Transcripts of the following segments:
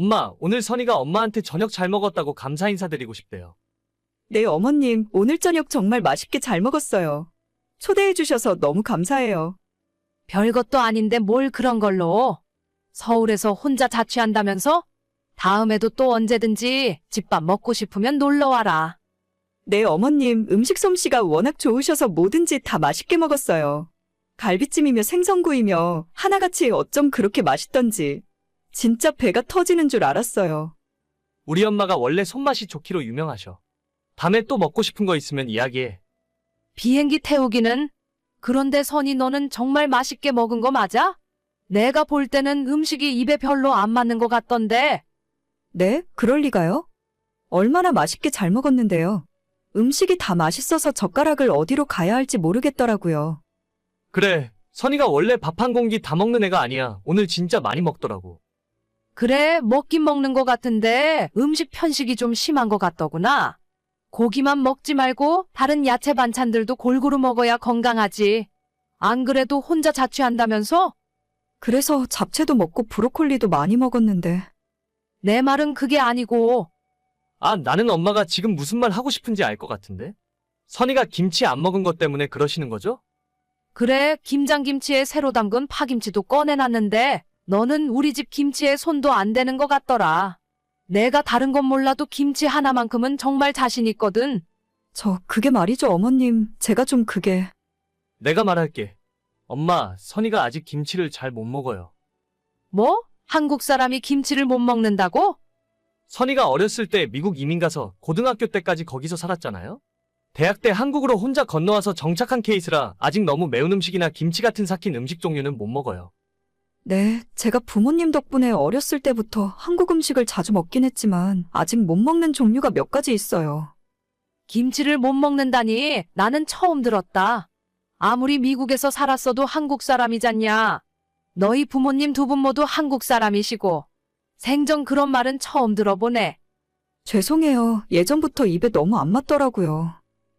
엄마, 오늘 선이가 엄마한테 저녁 잘 먹었다고 감사 인사드리고 싶대요. 네, 어머님, 오늘 저녁 정말 맛있게 잘 먹었어요. 초대해주셔서 너무 감사해요. 별것도 아닌데 뭘 그런 걸로. 서울에서 혼자 자취한다면서? 다음에도 또 언제든지 집밥 먹고 싶으면 놀러 와라. 네, 어머님, 음식 솜씨가 워낙 좋으셔서 뭐든지 다 맛있게 먹었어요. 갈비찜이며 생선구이며 하나같이 어쩜 그렇게 맛있던지. 진짜 배가 터지는 줄 알았어요. 우리 엄마가 원래 손맛이 좋기로 유명하셔. 밤에 또 먹고 싶은 거 있으면 이야기해. 비행기 태우기는? 그런데 선이 너는 정말 맛있게 먹은 거 맞아? 내가 볼 때는 음식이 입에 별로 안 맞는 것 같던데. 네? 그럴 리가요? 얼마나 맛있게 잘 먹었는데요. 음식이 다 맛있어서 젓가락을 어디로 가야 할지 모르겠더라고요. 그래, 선이가 원래 밥 한 공기 다 먹는 애가 아니야. 오늘 진짜 많이 먹더라고. 그래, 먹긴 먹는 것 같은데 음식 편식이 좀 심한 것 같더구나. 고기만 먹지 말고 다른 야채 반찬들도 골고루 먹어야 건강하지. 안 그래도 혼자 자취한다면서? 그래서 잡채도 먹고 브로콜리도 많이 먹었는데. 내 말은 그게 아니고 아, 나는 엄마가 지금 무슨 말 하고 싶은지 알 것 같은데? 선이가 김치 안 먹은 것 때문에 그러시는 거죠? 그래, 김장김치에 새로 담근 파김치도 꺼내놨는데 너는 우리 집 김치에 손도 안 대는 것 같더라. 내가 다른 건 몰라도 김치 하나만큼은 정말 자신 있거든. 저, 그게 말이죠, 어머님. 제가 좀 그게. 내가 말할게. 엄마, 선이가 아직 김치를 잘 못 먹어요. 뭐? 한국 사람이 김치를 못 먹는다고? 선이가 어렸을 때 미국 이민 가서 고등학교 때까지 거기서 살았잖아요? 대학 때 한국으로 혼자 건너와서 정착한 케이스라 아직 너무 매운 음식이나 김치 같은 삭힌 음식 종류는 못 먹어요. 네, 제가 부모님 덕분에 어렸을 때부터 한국 음식을 자주 먹긴 했지만 아직 못 먹는 종류가 몇 가지 있어요. 김치를 못 먹는다니 나는 처음 들었다. 아무리 미국에서 살았어도 한국 사람이잖냐. 너희 부모님 두 분 모두 한국 사람이시고 생전 그런 말은 처음 들어보네. 죄송해요. 예전부터 입에 너무 안 맞더라고요.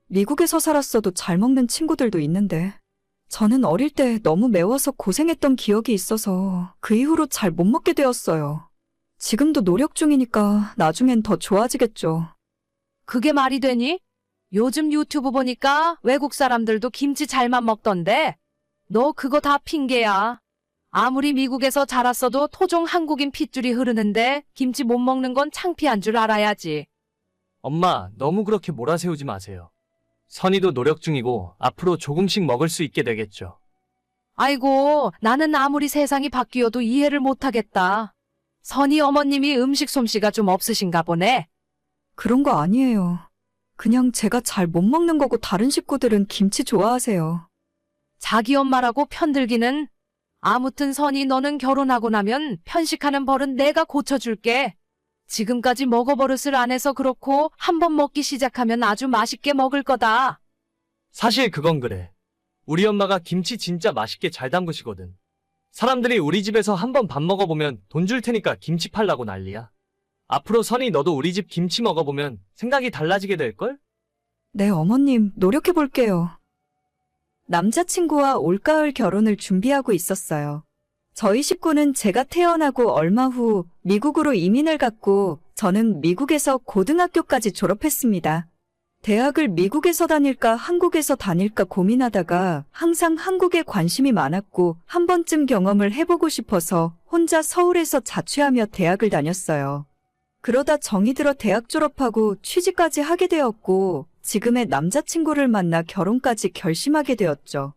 미국에서 살았어도 잘 먹는 친구들도 있는데. 저는 어릴 때 너무 매워서 고생했던 기억이 있어서 그 이후로 잘 못 먹게 되었어요. 지금도 노력 중이니까 나중엔 더 좋아지겠죠. 그게 말이 되니? 요즘 유튜브 보니까 외국 사람들도 김치 잘만 먹던데. 너 그거 다 핑계야. 아무리 미국에서 자랐어도 토종 한국인 핏줄이 흐르는데 김치 못 먹는 건 창피한 줄 알아야지. 엄마, 너무 그렇게 몰아세우지 마세요. 선이도 노력 중이고 앞으로 조금씩 먹을 수 있게 되겠죠. 아이고, 나는 아무리 세상이 바뀌어도 이해를 못하겠다. 선희 어머님이 음식 솜씨가 좀 없으신가 보네. 그런 거 아니에요. 그냥 제가 잘 못 먹는 거고 다른 식구들은 김치 좋아하세요. 자기 엄마라고 편들기는. 아무튼 선희 너는 결혼하고 나면 편식하는 버릇 내가 고쳐줄게. 지금까지 먹어버릇을 안 해서 그렇고 한 번 먹기 시작하면 아주 맛있게 먹을 거다. 사실 그건 그래. 우리 엄마가 김치 진짜 맛있게 잘 담그시거든. 사람들이 우리 집에서 한 번 밥 먹어보면 돈 줄 테니까 김치 팔라고 난리야. 앞으로 선이 너도 우리 집 김치 먹어보면 생각이 달라지게 될걸? 네, 어머님, 노력해 볼게요. 남자친구와 올가을 결혼을 준비하고 있었어요. 저희 식구는 제가 태어나고 얼마 후 미국으로 이민을 갔고 저는 미국에서 고등학교까지 졸업했습니다. 대학을 미국에서 다닐까 한국에서 다닐까 고민하다가 항상 한국에 관심이 많았고 한 번쯤 경험을 해보고 싶어서 혼자 서울에서 자취하며 대학을 다녔어요. 그러다 정이 들어 대학 졸업하고 취직까지 하게 되었고 지금의 남자친구를 만나 결혼까지 결심하게 되었죠.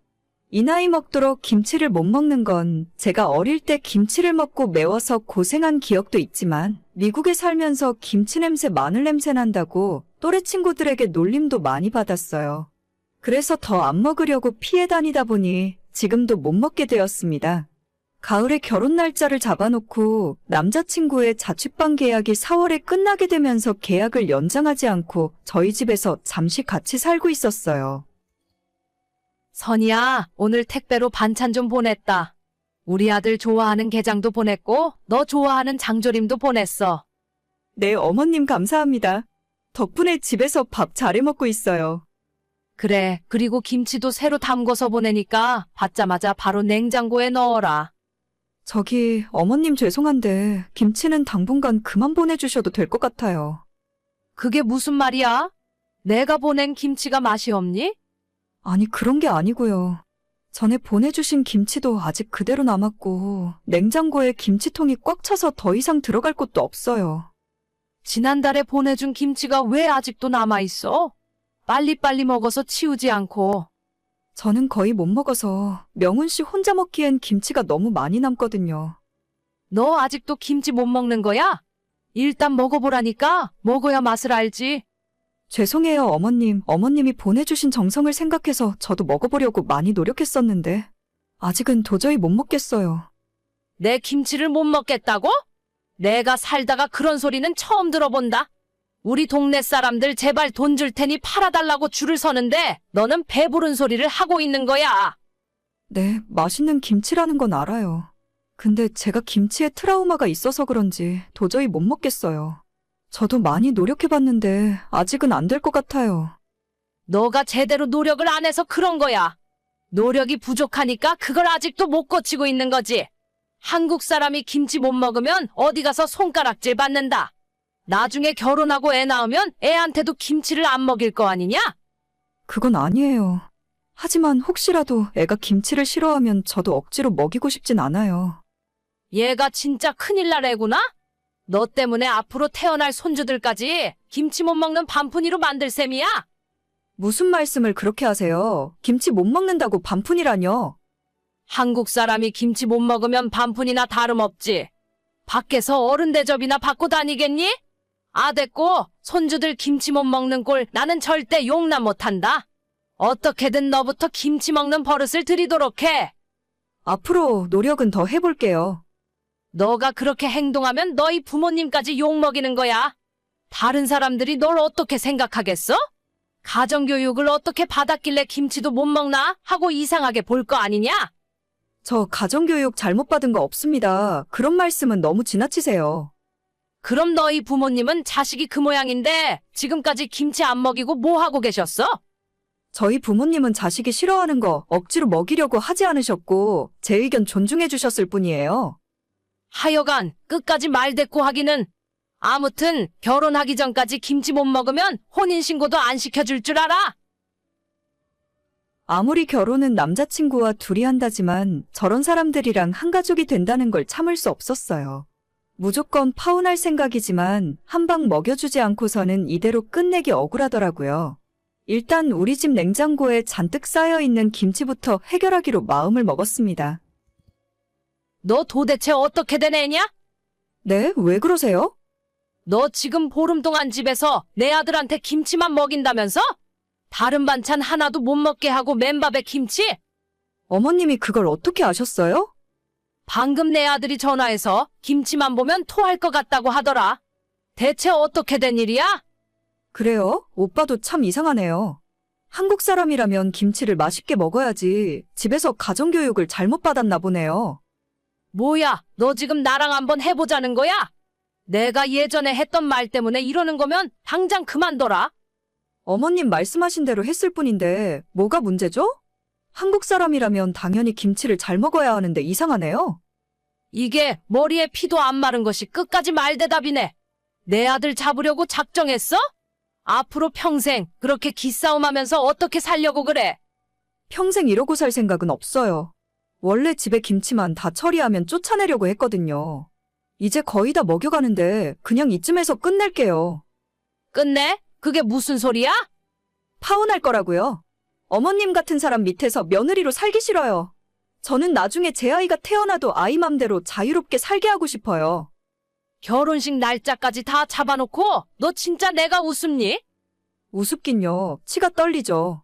이 나이 먹도록 김치를 못 먹는 건 제가 어릴 때 김치를 먹고 매워서 고생한 기억도 있지만 미국에 살면서 김치 냄새 마늘 냄새 난다고 또래 친구들에게 놀림도 많이 받았어요. 그래서 더 안 먹으려고 피해 다니다 보니 지금도 못 먹게 되었습니다. 가을에 결혼 날짜를 잡아놓고 남자친구의 자취방 계약이 4월에 끝나게 되면서 계약을 연장하지 않고 저희 집에서 잠시 같이 살고 있었어요. 선이야, 오늘 택배로 반찬 좀 보냈다. 우리 아들 좋아하는 게장도 보냈고 너 좋아하는 장조림도 보냈어. 네, 어머님 감사합니다. 덕분에 집에서 밥 잘해 먹고 있어요. 그래, 그리고 김치도 새로 담궈서 보내니까 받자마자 바로 냉장고에 넣어라. 저기, 어머님 죄송한데, 김치는 당분간 그만 보내주셔도 될 것 같아요. 그게 무슨 말이야? 내가 보낸 김치가 맛이 없니? 아니, 그런 게 아니고요. 전에 보내주신 김치도 아직 그대로 남았고, 냉장고에 김치통이 꽉 차서 더 이상 들어갈 곳도 없어요. 지난달에 보내준 김치가 왜 아직도 남아있어? 빨리빨리 먹어서 치우지 않고. 저는 거의 못 먹어서 명훈 씨 혼자 먹기엔 김치가 너무 많이 남거든요. 너 아직도 김치 못 먹는 거야? 일단 먹어보라니까 먹어야 맛을 알지. 죄송해요, 어머님. 어머님이 보내주신 정성을 생각해서 저도 먹어보려고 많이 노력했었는데, 아직은 도저히 못 먹겠어요. 내 김치를 못 먹겠다고? 내가 살다가 그런 소리는 처음 들어본다. 우리 동네 사람들 제발 돈 줄 테니 팔아달라고 줄을 서는데 너는 배부른 소리를 하고 있는 거야. 네, 맛있는 김치라는 건 알아요. 근데 제가 김치에 트라우마가 있어서 그런지 도저히 못 먹겠어요. 저도 많이 노력해봤는데 아직은 안 될 것 같아요. 너가 제대로 노력을 안 해서 그런 거야. 노력이 부족하니까 그걸 아직도 못 고치고 있는 거지. 한국 사람이 김치 못 먹으면 어디 가서 손가락질 받는다. 나중에 결혼하고 애 낳으면 애한테도 김치를 안 먹일 거 아니냐? 그건 아니에요. 하지만 혹시라도 애가 김치를 싫어하면 저도 억지로 먹이고 싶진 않아요. 얘가 진짜 큰일 날 애구나? 너 때문에 앞으로 태어날 손주들까지 김치 못 먹는 반푼이로 만들 셈이야? 무슨 말씀을 그렇게 하세요? 김치 못 먹는다고 반푼이라뇨? 한국 사람이 김치 못 먹으면 반푼이나 다름없지. 밖에서 어른 대접이나 받고 다니겠니? 아 됐고 손주들 김치 못 먹는 꼴 나는 절대 용납 못한다. 어떻게든 너부터 김치 먹는 버릇을 들이도록 해. 앞으로 노력은 더 해볼게요. 너가 그렇게 행동하면 너희 부모님까지 욕먹이는 거야. 다른 사람들이 널 어떻게 생각하겠어? 가정교육을 어떻게 받았길래 김치도 못 먹나? 하고 이상하게 볼 거 아니냐? 저 가정교육 잘못 받은 거 없습니다. 그런 말씀은 너무 지나치세요. 그럼 너희 부모님은 자식이 그 모양인데 지금까지 김치 안 먹이고 뭐 하고 계셨어? 저희 부모님은 자식이 싫어하는 거 억지로 먹이려고 하지 않으셨고, 제 의견 존중해 주셨을 뿐이에요. 하여간 끝까지 말대꾸 하기는 아무튼 결혼하기 전까지 김치 못 먹으면 혼인신고도 안 시켜줄 줄 알아? 아무리 결혼은 남자친구와 둘이 한다지만 저런 사람들이랑 한 가족이 된다는 걸 참을 수 없었어요. 무조건 파혼할 생각이지만 한 방 먹여주지 않고서는 이대로 끝내기 억울하더라고요. 일단 우리 집 냉장고에 잔뜩 쌓여 있는 김치부터 해결하기로 마음을 먹었습니다. 너 도대체 어떻게 된 애냐? 네? 왜 그러세요? 너 지금 보름 동안 집에서 내 아들한테 김치만 먹인다면서? 다른 반찬 하나도 못 먹게 하고 맨밥에 김치? 어머님이 그걸 어떻게 아셨어요? 방금 내 아들이 전화해서 김치만 보면 토할 것 같다고 하더라. 대체 어떻게 된 일이야? 그래요? 오빠도 참 이상하네요. 한국 사람이라면 김치를 맛있게 먹어야지 집에서 가정교육을 잘못 받았나 보네요. 뭐야, 너 지금 나랑 한번 해보자는 거야? 내가 예전에 했던 말 때문에 이러는 거면 당장 그만둬라. 어머님 말씀하신 대로 했을 뿐인데 뭐가 문제죠? 한국 사람이라면 당연히 김치를 잘 먹어야 하는데 이상하네요. 이게 머리에 피도 안 마른 것이 끝까지 말대답이네. 내 아들 잡으려고 작정했어? 앞으로 평생 그렇게 기싸움하면서 어떻게 살려고 그래? 평생 이러고 살 생각은 없어요. 원래 집에 김치만 다 처리하면 쫓아내려고 했거든요. 이제 거의 다 먹여가는데 그냥 이쯤에서 끝낼게요. 끝내? 그게 무슨 소리야? 파혼할 거라고요. 어머님 같은 사람 밑에서 며느리로 살기 싫어요. 저는 나중에 제 아이가 태어나도 아이 맘대로 자유롭게 살게 하고 싶어요. 결혼식 날짜까지 다 잡아놓고 너 진짜 내가 웃음니? 우습긴요. 치가 떨리죠.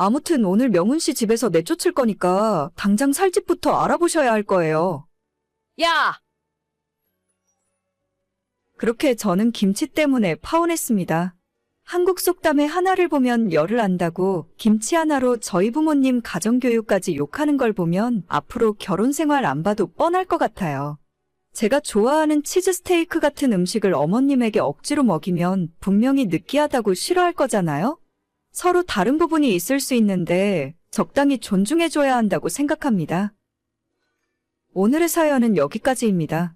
아무튼 오늘 명훈 씨 집에서 내쫓을 거니까 당장 살 집부터 알아보셔야 할 거예요. 야, 그렇게 저는 김치 때문에 파혼했습니다. 한국 속담의 하나를 보면 열을 안다고 김치 하나로 저희 부모님 가정교육까지 욕하는 걸 보면 앞으로 결혼 생활 안 봐도 뻔할 것 같아요. 제가 좋아하는 치즈 스테이크 같은 음식을 어머님에게 억지로 먹이면 분명히 느끼하다고 싫어할 거잖아요? 서로 다른 부분이 있을 수 있는데 적당히 존중해줘야 한다고 생각합니다. 오늘의 사연은 여기까지입니다.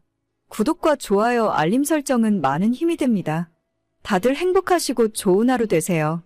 구독과 좋아요, 알림 설정은 많은 힘이 됩니다. 다들 행복하시고 좋은 하루 되세요.